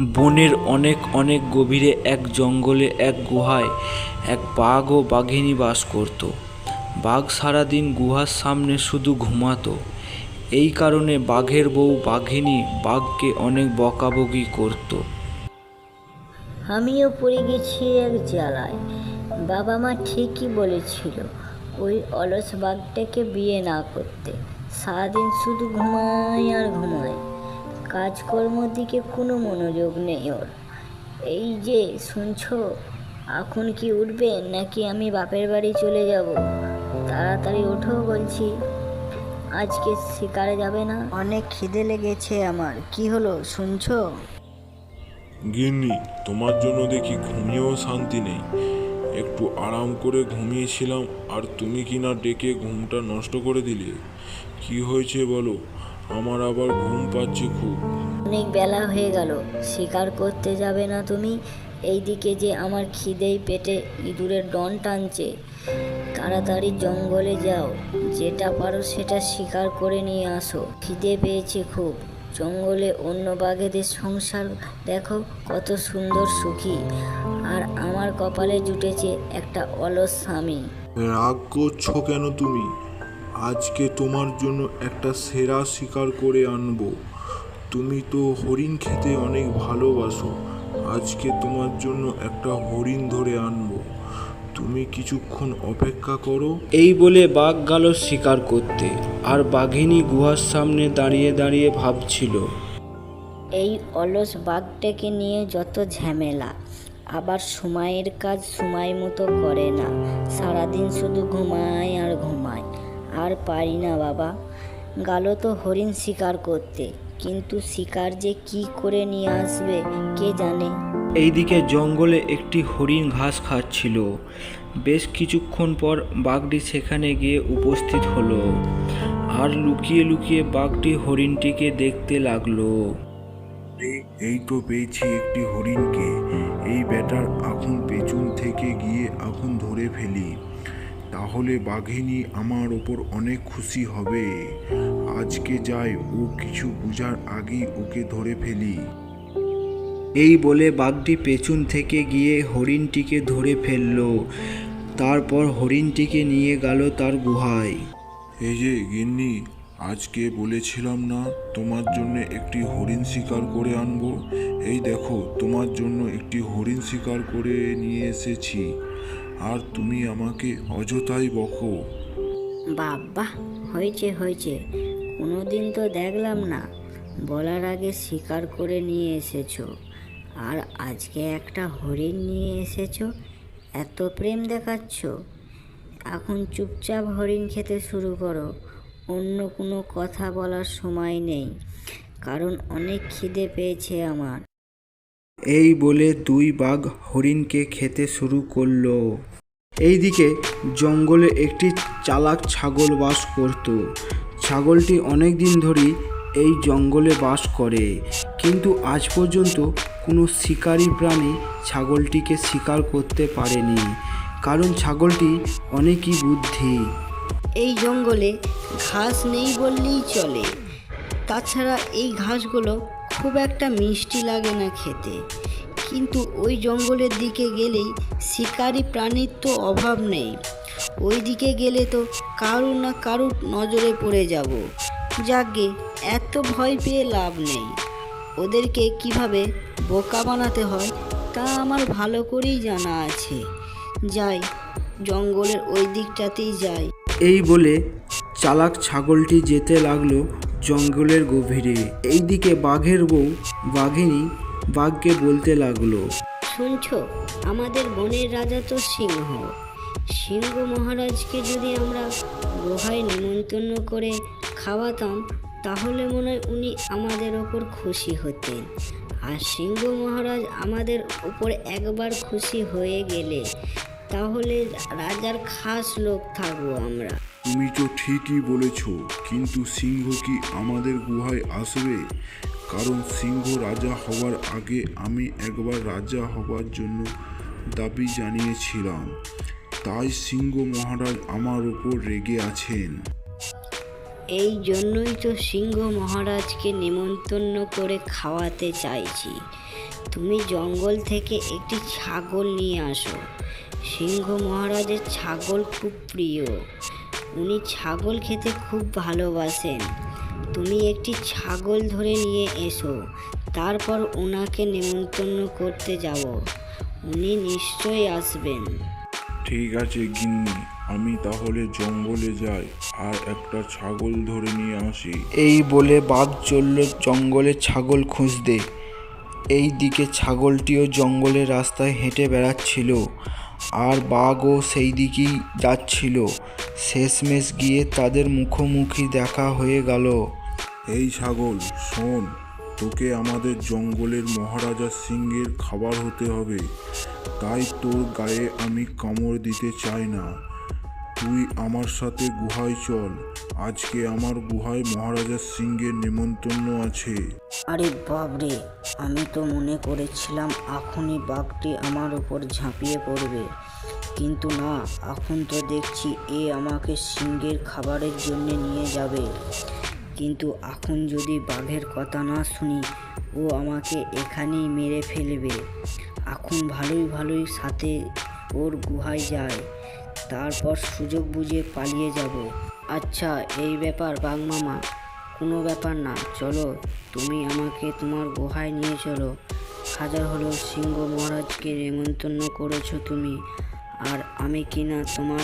বনের অনেক অনেক গভীরে এক জঙ্গলে এক গুহায় এক বাঘ ও বাঘিনী বাস করত। বাঘ সারাদিন গুহার সামনে শুধু ঘুমাতো। এই কারণে বাঘের বউ বাঘিনী বাঘকে অনেক বকাবকি করত। আমিও পড়ে গেছি এক জ্বালায়। বাবা মা ঠিকই বলেছিল, ওই অলস বাঘটাকে বিয়ে না করতে। সারাদিন শুধু ঘুমায় আর ঘুমায়। কাজকর্মর দিকে কোনো মনোযোগ নেই ওর। এই যে শুনছ? এখন কি উঠবে নাকি আমি বাপের বাড়ি চলে যাব? তাড়াতাড়ি ওঠো বলছি। আজকে শিকারে যাবে না? অনেক খিদে লেগেছে আমার। কি হলো শুনছো? গিন্নি তোমার জন্য দেখি ঘুমিয়েও শান্তি নেই। একটু আরাম করে ঘুমিয়েছিলাম আর তুমি কি না ডেকে ঘুমটা নষ্ট করে দিলে? কি হয়েছে বলো? আমার আবার ঘুম পাচ্ছে খুব। অনেক বেলা হয়ে গেল শিকার করতে যাবে না তুমি? এইদিকে যে আমার খিদেই পেটে ইঁদুরের ডন টানছে। তাড়াতাড়ি জঙ্গলে যাও যেটা পারো সেটা শিকার করে নিয়ে আসো। খিদে পেয়েছে খুব। জঙ্গলে অন্য বাঘেদের সংসার দেখো কত সুন্দর সুখী। আর আমার কপালে জুটেছে একটা অলস স্বামী। রাগ করছ কেন তুমি? আজকে তোমার জন্য একটা সেরা শিকার করে আনব। তুমি তো হরিণ খেতে অনেক ভালোবাসো। আজকে তোমার জন্য একটা হরিণ ধরে আনব। তুমি কিছুক্ষণ অপেক্ষা করো। এই বলে বাঘ গেল শিকার করতে। আর বাঘিনী গুহার সামনে দাঁড়িয়ে দাঁড়িয়ে ভাবছিল। এই অলস বাঘটাকে নিয়ে যত ঝামেলা আবার সময়ের কাজ সময় মতো করে না। সারাদিন শুধু ঘুমায় আর ঘুমায় আর পারি না বাবা। গালো তো হরিণ শিকার করতে কিন্তু শিকার যে কি করে নিয়ে আসবে কে জানে? এইদিকে জঙ্গলে একটি হরিণ ঘাস খাচ্ছিল। বেশ কিছুক্ষণ পর বাঘটি সেখানে গিয়ে উপস্থিত হলো আর লুকিয়ে লুকিয়ে বাঘটি হরিণটিকে দেখতে লাগল। এই- এই তো পেয়েছি একটি হরিণকে। এই ব্যাটার এখন পেছন থেকে গিয়ে এখন ধরে ফেলি। তাহলে বাঘিনী আমার ওপর অনেক খুশি হবে। আজকে যাই ও কিছু বুঝার আগেই ওকে ধরে ফেলি। এই বলে বাঘটি পেছন থেকে গিয়ে হরিণটিকে ধরে ফেলল। তারপর হরিণটিকে নিয়ে গেল তার গুহায়। এই যে গিন্নি আজকে বলেছিলাম না তোমার জন্য একটি হরিণ শিকার করে আনব? এই দেখো তোমার জন্য একটি হরিণ শিকার করে নিয়ে এসেছি। আর তুমি আমাকে অযথাই বকো। বাবা হয়েছে হয়েছে। কোনো দিন তো দেখলাম না। বলার আগে শিকার করে নিয়ে এসেছ। আর আজকে একটা হরিণ নিয়ে এসেছ? এত প্রেম দেখাচ্ছ। এখন চুপচাপ হরিণ খেতে শুরু করো। অন্য কোনো কথা বলার সময় নেই। কারণ অনেক খিদে পেয়েছে আমার। এই বলে দুই বাঘ হরিণকে খেতে শুরু করল। এইদিকে জঙ্গলে একটি চালাক ছাগল বাস করত। ছাগলটি অনেক দিন ধরেই এই জঙ্গলে বাস করে। কিন্তু আজ পর্যন্ত কোনো শিকারী প্রাণী ছাগলটিকে শিকার করতে পারেনি। কারণ ছাগলটি অনেকই বুদ্ধি। এই জঙ্গলে ঘাস নেই বললেই চলে। তাছাড়া এই ঘাসগুলো খুব একটা মিষ্টি লাগে না খেতে। কিন্তু ওই জঙ্গলের দিকে গেলেই শিকারি প্রাণীর তো অভাব নেই। ওই দিকে গেলে তো কারু না কারুর নজরে পড়ে যাব। যাকে এত ভয় পেয়ে লাভ নেই। ওদেরকে কীভাবে বোকা বানাতে হয় তা আমার ভালো করেই জানা আছে। যাই, জঙ্গলের ওই দিকটাতেই যাই। এই বলে চালাক ছাগলটি যেতে লাগল জঙ্গলের গভীরে। এইদিকে বাঘের বউ বাঘিনী বাঘকে বলতে লাগল, শুনছ? আমাদের বনের রাজা তো সিংহ। সিংহ মহারাজকে যদি আমরা গুহায় নিমন্ত্রণ করে খাওয়াতাম, তাহলে মনে হয় উনি আমাদের ওপর খুশি হতেন। আর সিংহ মহারাজ আমাদের ওপর একবার খুশি হয়ে গেলে তাহলে রাজার খাস লোক থাকব আমরা। তুমি তো ঠিকই বলেছ কিন্তু সিংহ কি আমাদের গুহায় আসবে? কারণ সিংহ রাজা হওয়ার আগে আমি একবার রাজা হবার জন্য দাবি জানিয়েছিলাম। তাই সিংহ মহারাজ আমার উপর রেগে আছেন। এই জন্যই তো সিংহ মহারাজকে নেমন্তন্ন করে খাওয়াতে চাইছি। তুমি জঙ্গল থেকে একটি ছাগল নিয়ে আসো। সিংহ মহারাজের ছাগল খুব প্রিয়। উনি ছাগল খেতে খুব ভালোবাসেন। তুমি একটি ছাগল ধরে নিয়ে এসো তারপর ওনাকে নেমন্তন্ন করতে যাব। উনি নিশ্চয়ই আসবেন। ঠিক আছে গিন্নি আমি তাহলে জঙ্গলে যাই আর একটা ছাগল ধরে নিয়ে আসি। এই বলে বাঘ চলল জঙ্গলে ছাগল খুঁজতে। এই দিকে ছাগলটিও জঙ্গলের রাস্তায় হেঁটে বেড়াচ্ছিল। আর বাঘও সেই দিকেই যাচ্ছিল। শেষমেশ গিয়ে তাদের মুখোমুখি দেখা হয়ে গেল। এই ছাগল, শোন, তোকে আমাদের জঙ্গলের মহারাজা সিংহের খাবার হতে হবে। তাই তোর গায়ে আমি কামড় দিতে চাই না। তুই আমার সাথে গুহায় চল। আজকে আমার গুহায় মহারাজা সিংহের নেমন্তন্ন আছে। আরে বাবরে আমি তো মনে করেছিলাম এখনই বাঘটি আমার উপর ঝাঁপিয়ে পড়বে। কিন্তু না, এখন তো দেখছি এ আমাকে সিংহের খাবারের জন্য নিয়ে যাবে। কিন্তু এখন যদি বাঘের কথা না শুনি, ও আমাকে এখানেই মেরে ফেলবে। এখন ভালোই ভালোই সাথে ওর গুহায় যায়। তারপর সুযোগ বুঝে পালিয়ে যাব। আচ্ছা এই ব্যাপার বাঘ মামা। কোনো ব্যাপার না চলো তুমি আমাকে তোমার গুহায় নিয়ে চলো। হাজার হলো সিংহ মহারাজকে নেমন্তন্ন করেছ তুমি। আর আমি কি না তোমার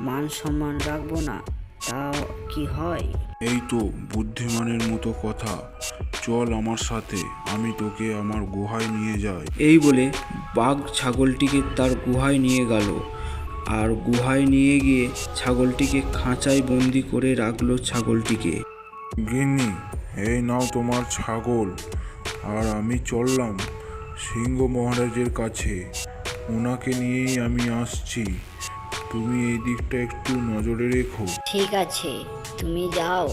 মান সম্মান রাখব না? তাও কি হয়? এই তো বুদ্ধিমানের মতো কথা। চল আমার সাথে আমি তোকে আমার গুহায় নিয়ে যাই। এই বলে বাঘ ছাগলটিকে তার গুহায় নিয়ে গেল। আর গুহায় নিয়ে গিয়ে ছাগলটিকে খাঁচায় বন্দি করে রাখল ছাগলটিকে। গিন্নি এই নাও তোমার ছাগল। আর আমি চললাম সিংহ মহারাজের কাছে। ওনাকে নিয়েই আমি আসছি। তুমি এই দিকটা একটু নজরে রেখো। ঠিক আছে তুমি যাও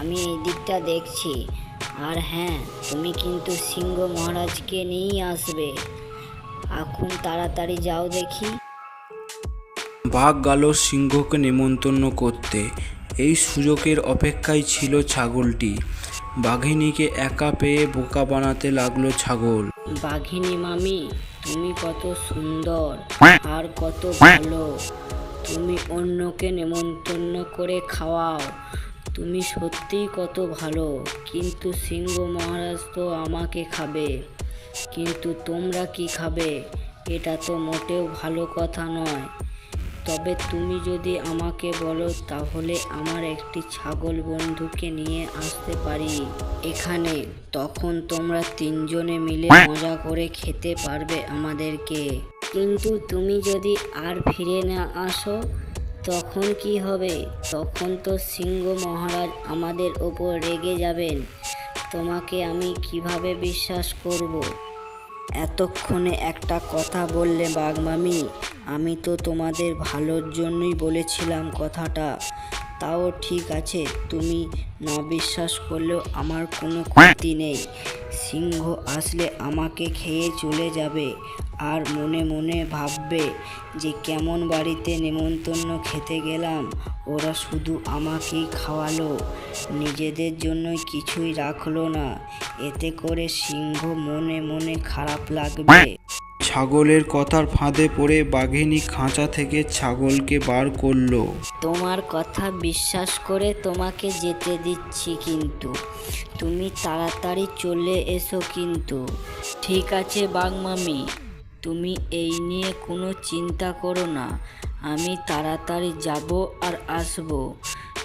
আমি এই দিকটা দেখছি। আর হ্যাঁ তুমি কিন্তু সিংহ মহারাজকে নিয়েই আসবে। এখন তাড়াতাড়ি যাও দেখি। বাঘ গেল সিংহকে নেমন্তন্ন করতে। এই সুযোগের অপেক্ষায় ছিল ছাগলটি। বাঘিনীকে একা পেয়ে বোকা বানাতে লাগল ছাগল। বাঘিনী মামি তুমি কত সুন্দর আর কত ভালো। তুমি অন্যকে নেমন্তন্ন করে খাওয়াও। তুমি সত্যিই কত ভালো কিন্তু সিংহ মহারাজ তো আমাকে খাবে। কিন্তু তোমরা কি খাবে? এটা তো মোটেও ভালো কথা নয়। তবে তুমি যদি আমাকে বলো, তাহলে আমার একটি ছাগল বন্ধুকে নিয়ে আসতে পারি। এখানে তখন তোমরা তিনজনে মিলে মজা করে খেতে পারবে আমাদেরকে। কিন্তু তুমি যদি আর ফিরে না আসো, তখন কি হবে? তখন তো সিংহ মহারাজ আমাদের ওপর রেগে যাবেন। তোমাকে আমি কীভাবে বিশ্বাস করব? এতক্ষণে একটা কথা বললে বাগমামি আমি তো তোমাদের ভালোর জন্যই বলেছিলাম কথাটা। তাও ঠিক আছে, তুমি না বিশ্বাস করলেও আমার কোনো ক্ষতি নেই। সিংহ আসলে আমাকে খেয়ে চলে যাবে আর মনে মনে ভাববে যে কেমন বাড়িতে নেমন্তন্ন খেতে গেলাম, ওরা শুধু আমাকেই খাওয়ালো, নিজেদের জন্যই কিছুই রাখল না। এতে করে সিংহ মনে মনে খারাপ লাগবে। ছাগলের কথার ফাঁদে পড়ে বাঘিনী খাঁচা থেকে ছাগলকে বার করল। তোমার কথা বিশ্বাস করে তোমাকে যেতে দিচ্ছি কিন্তু। তুমি তাড়াতাড়ি চলে এসো কিন্তু। ঠিক আছে বাঘমামি তুমি এই নিয়ে কোনো চিন্তা করো না। আমি তাড়াতাড়ি যাব আর আসব।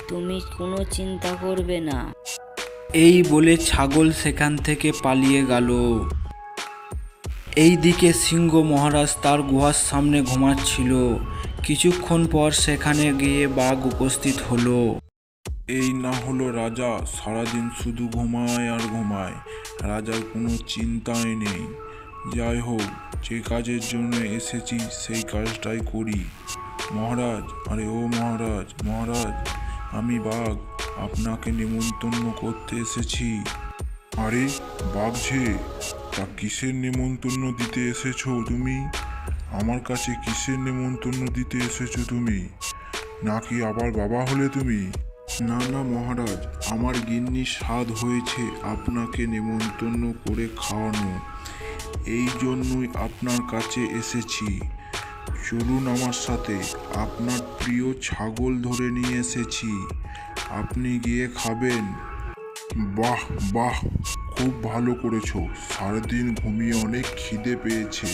তুমি কোনো চিন্তা করবে না। এই বলে ছাগল সেখান থেকে পালিয়ে গেল। এই দিকে সিংহ মহারাজ তার গুহার সামনে ঘুমাচ্ছিল। কিছুক্ষণ পর সেখানে গিয়ে বাঘ উপস্থিত হলো। এই না হলো রাজা, সারাদিন শুধু ঘুমায় আর ঘুমায়। রাজার কোনো চিন্তাই নেই। যাই হোক, যে কাজের জন্য এসেছি, সেই কাজটাই করি। মহারাজ, আরে ও মহারাজ মহারাজ, আমি বাঘ, আপনাকে নিমন্ত্রণ করতে এসেছি। আরে বাঘঝে তা কিসের নেমন্তন্ন দিতে এসেছ তুমি? আমার কাছে কিসের নেমন্তন্ন দিতে এসেছ তুমি? নাকি আবার বাবা হলে তুমি? না না, মহারাজ, আমার গিন্নি স্বাদ হয়েছে আপনাকে নেমন্তন্ন করে খাওয়ানো। এই জন্যই আপনার কাছে এসেছি। চলুন আমার সাথে, আপনার প্রিয় ছাগল ধরে নিয়ে এসেছি। আপনি গিয়ে খাবেন। বাহ বাহ। খুব ভালো করেছ। সারাদিন ঘুমিয়ে অনেক খিদে পেয়েছে।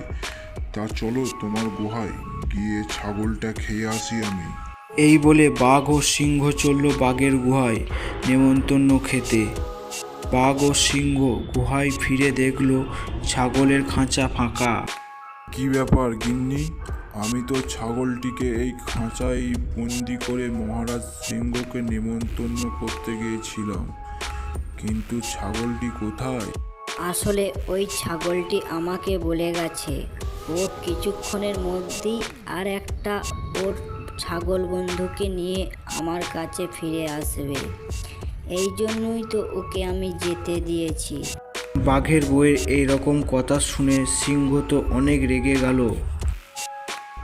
তা চলো তোমার গুহায় গিয়ে ছাগলটা খেয়ে আসি আমি। এই বলে বাঘ ও সিংহ চলল বাঘের গুহায় নেমন্তন্ন খেতে। বাঘ ও সিংহ গুহায় ফিরে দেখল ছাগলের খাঁচা ফাঁকা। কি ব্যাপার গিন্নি? আমি তো ছাগলটিকে এই খাঁচায় বন্দি করে মহারাজ সিংহকে নেমন্তন্ন করতে গিয়েছিলাম। কিন্তু ছাগলটি কোথায়? আসলে ওই ছাগলটি আমাকে বলে গেছে। ও কিছুক্ষণের মধ্যেই আর একটা ওর ছাগল বন্ধুকে নিয়ে আমার কাছে ফিরে আসবে। এই জন্যই তো ওকে আমি যেতে দিয়েছি। বাঘের বইয়ের এই রকম কথা শুনে সিংহ তো অনেক রেগে গেল।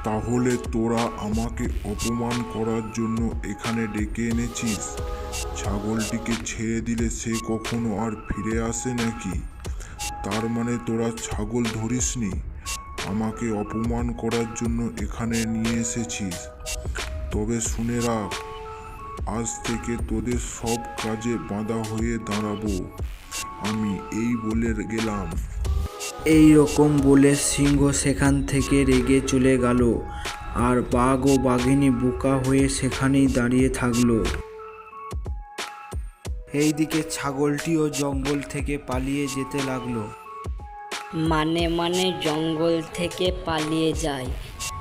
তাহলে তোরা আমাকে অপমান করার জন্য এখানে ডেকে এনেছিস? ছাগলটিকে ছেড়ে দিলে সে কখনো আর ফিরে আসে নাকি? তার মানে তোরা ছাগল ধরিসনি? আমাকে অপমান করার জন্য এখানে নিয়ে এসেছিস। তবে শুনে রাখ, আজ থেকে তোদের সব কাজে বাঁধা হয়ে দাঁড়াবো। আমি এই বলে গেলাম। এই রকম বলে সিংহ সেখান থেকে রেগে চলে গেল, আর বাঘ ও বাঘিনী বোকা হয়ে সেখানেই দাঁড়িয়ে থাকল। এইদিকে ছাগলটিও জঙ্গল থেকে পালিয়ে যেতে লাগল। মানে মানে জঙ্গল থেকে পালিয়ে যায়।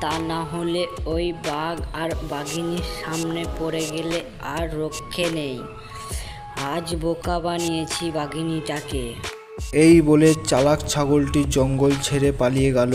তা না হলে ওই বাঘ আর বাঘিনীর সামনে পড়ে গেলে আর রক্ষে নেই। আজ বোকা বানিয়েছি বাঘিনীটাকে। এই বলে চালাক ছাগলটি জঙ্গল ছেড়ে পালিয়ে গেল।